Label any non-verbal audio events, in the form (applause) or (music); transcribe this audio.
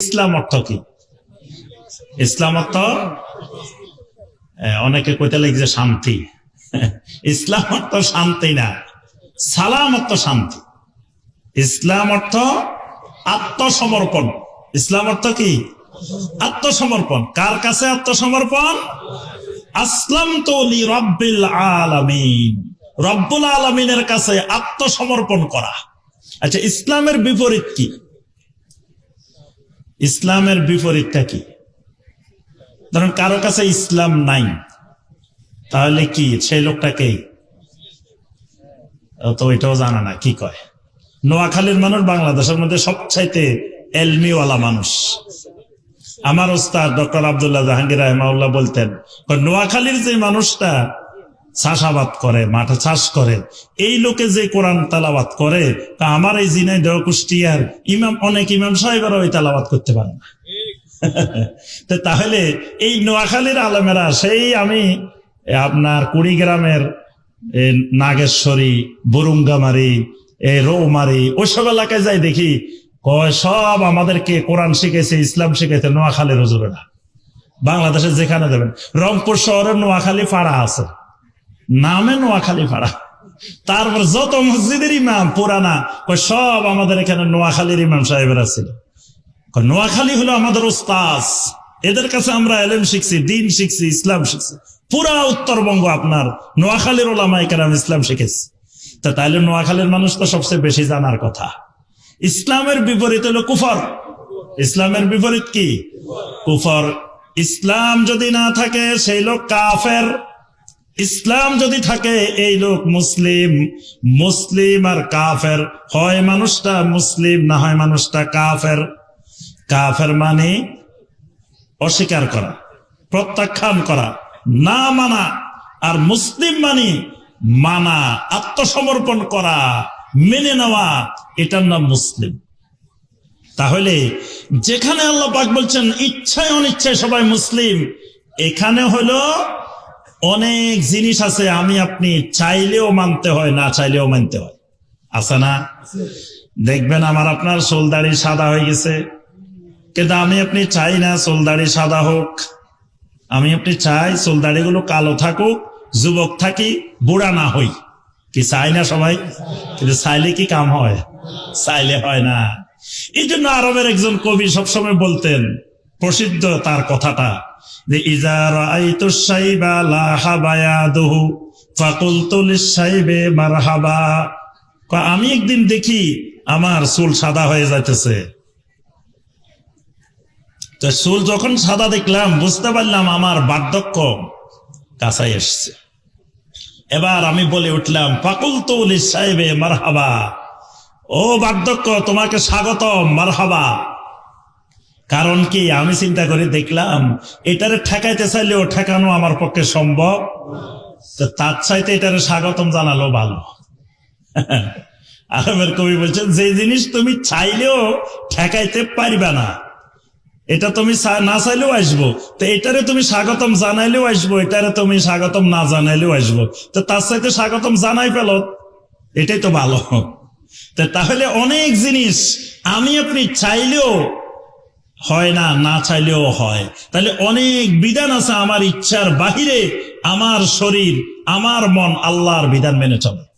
ইসলাম অর্থ কি? ইসলাম অর্থ? অনেকে কইতে লাগছে শান্তি। (laughs) ইসলাম অর্থ শান্তি না, সালাম অর্থ শান্তি। ইসলাম অর্থ আত্মসমর্পণ। ইসলাম অর্থ কি? আত্মসমর্পণ। কার কাছে আত্মসমর্পণ? আসলাম তো রব্বিল আলামিন। রব্বুল আলমিনের কাছে আত্মসমর্পণ করা। আচ্ছা ইসলামের বিপরীত কি? ইসলামের বিপরীতটা কি? ধরুন, কারও কাছে ইসলাম নাই, তাহলে কি সেই লোকটাকে তো এটাও জানা না, কি কয়? নোয়াখালীর মানুষ বাংলাদেশের মধ্যে সবচাইতে এলমিওয়ালা মানুষ। আমার ওস্তাদ ডক্টর আবদুল্লাহ জাহাঙ্গীর রহমাউল্লাহ বলতেন, নোয়াখালীর যে মানুষটা চাষাবাদ করে, মাঠে চাষ করে। এই লোকে যে কোরআন তালাবাদ করে, তা আমার এই জিনাই কুষ্টিয়ার ইমাম, অনেক ইমাম সাহেবেরা ওই তালাবাদ করতে পারে না (laughs) তাহলে এই নোয়াখালীর আলমেরা, সেই আমি আপনার কুড়িগ্রামের নাগেশ্বরী, বরুঙ্গামারি, এ রৌমারি ওইসব এলাকায় যাই দেখি, কয় সব আমাদেরকে কোরআন শিখেছে, ইসলাম শিখেছে নোয়াখালীর হুজুরেরা। বাংলাদেশে যেখানে দেবেন। রংপুর শহরের নোয়াখালী পাড়া আছে। নামে নোয়াখালী পাড়া তারপর যত মসজিদের ইমাম পুরানা সব আমাদের এখানে নোয়াখালীর ইমাম সাহেবেরা ছিল। নোয়াখালী হলো আমাদের ওস্তাজ এদের কাছে আমরা এলেম শিখছি, দিন শিখছি, ইসলাম শিখছি। পুরা উত্তরবঙ্গ আপনার নোয়াখালীর ওলামাই কেরাম ইসলাম শিখেছি। তা তাইলে নোয়াখালীর মানুষ তো সবচেয়ে বেশি জানার কথা। ইসলামের বিপরীত হলো কুফর। ইসলামের বিপরীত কি? কুফর। ইসলাম যদি না থাকে, সেই লোক কাফের। ইসলাম যদি থাকে, এই লোক মুসলিম। মুসলিম আর কাফের। হয় মানুষটা মুসলিম, না হয় মানুষটা কাফের। কাফের মানে অস্বীকার করা, প্রত্যাখ্যান করা, না মানা। আর মুসলিম মানে মানা, আত্মসমর্পণ করা, মেনে নেওয়া। এটার নাম মুসলিম। তাহলে যেখানে আল্লাহ পাক বলছেন, ইচ্ছায় অনিচ্ছায় সবাই মুসলিম, এখানে হলো অনেক জিনিস আছে, আমি আপনি চাইলেও মানতে হয়, না চাইলেও মানতে হয়। আছে না? দেখবেন আমার আপনার সোলদাড়ি সাদা হয়ে গেছে। কিন্তু আমি আপনি চাই না সোলদাড়ি সাদা হোক। আমি আপনি চাই সোলদাড়ি গুলো কালো থাকুক, যুবক থাকি, বুড়া না হই। কি চাই না সবাই? কিন্তু চাইলে কি কাম হয়? চাইলে হয় না। এই জন্য আরবের একজন কবি সবসময় বলতেন, প্রসিদ্ধ তার কথাটা। আমি একদিন দেখি আমার চুল সাদা হয়ে যাইতেছে। তো চুল যখন সাদা দেখলাম, বুঝতে পারলাম আমার বার্ধক্য কাছাই এসছে। এবার আমি বলে উঠলাম ফাকুল তুল সাহেবে মারহাবা। ও বার্ধক্য, তোমাকে স্বাগতম, মারহাবা। কারণ কি? আমি চিন্তা করে দেখলাম, এটারে ঠেকাইতে চাইলেও ঠেকানো আমার পক্ষে সম্ভব। তো তার চাইতে এটারে স্বাগতম জানালো ভালো। আলমের কবি বলছেন, যে জিনিস তুমি চাইলেও ঠেকাইতে পারবে না, এটা তুমি না চাইলেও আসব। তো এটারে তুমি স্বাগতম জানাইলেও আসব, এটারে তুমি স্বাগতম না জানাইলেও আসব। তো তার সাথে স্বাগতম জানাই পেল এটাই তো ভালো। তাহলে অনেক জিনিস আমি আপনি চাইলেও হয় না না চাইলেও হয়। তাহলে অনেক বিধান আছে আমার ইচ্ছার বাহিরে, আমার শরীর, আমার মন আল্লাহর বিধান মেনে চলে।